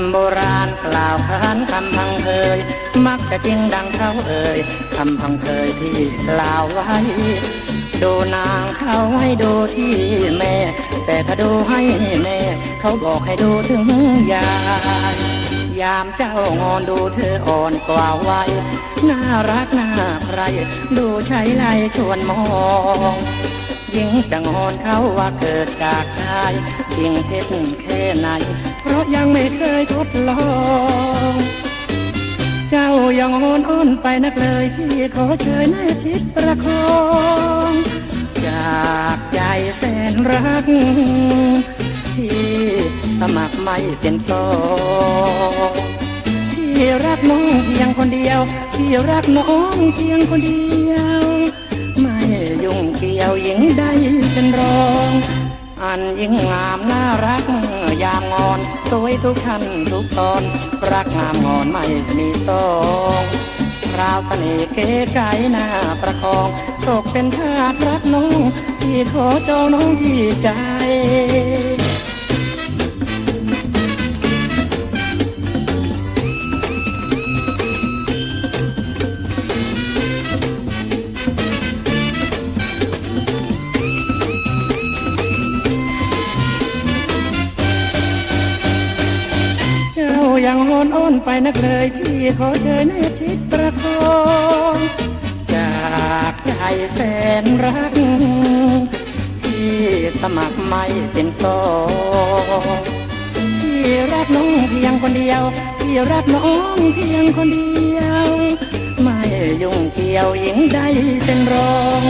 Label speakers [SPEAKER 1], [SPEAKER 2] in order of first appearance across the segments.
[SPEAKER 1] ำโบราณกล่าวขานคำพังเคย มักจะจริงดังเขาเอ่ยคำพังเคยที่กล่าวไว้ ดูนางเขาให้ดูที่แม่ แต่ถ้าดูให้แม่ เขาบอกให้ดูถึงยายยามเจ้างอนดูเธออ่อนกว่าวัยน่ารักน่าใคร ดูใช้ไลชวนมอง ยิ่งจะงอนเขาว่าเกิดจากชายจริงเท็จแค่ไหน เพราะยังไม่เคยทดลอง เจ้ายังอ่อนอ่อนไปนักเลยที่ขอเชิญให้ชิดประคองจากใจแสนรักที่สมัครไม่เป็นตองที่รักน้องเพียงคนเดียว ที่รักน้องเพียงคนเดียว กี่ยวหญิงใดเป็นรอง อันยิ่งงามน่ารักเมื่อยามงอน สวยทุกขั้นทุกตอน รักงามงอนไม่มีตองราวเสน่ห์เก๋ไก๋หน้าประคองตกเป็นทาสรักน้อง ที่ขอจองน้องที่ใจ ยังโอนอ้อนไปนักเลยพี่ขอเชิญให้ชิดประคองจากใจแสนรัก ที่สมัครไม่เป็นสองที่รักน้องเพียงคนเดียวที่รักน้องเพียงคนเดียว ไม่ยุ่งเกี่ยวหญิงใดเป็นรอง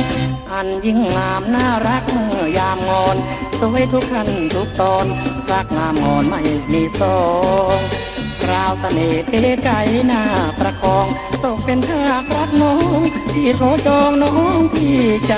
[SPEAKER 1] อันยิ่งงามน่ารักเมื่อยามงอนสวยทุกขั้นทุกตอนรักงามงอนไม่มีสอง ราวเสน่ห์เก๋ไก่หน้าประคอง ตกเป็นทาสรักน้อง ที่โทรจองน้องที่ใจ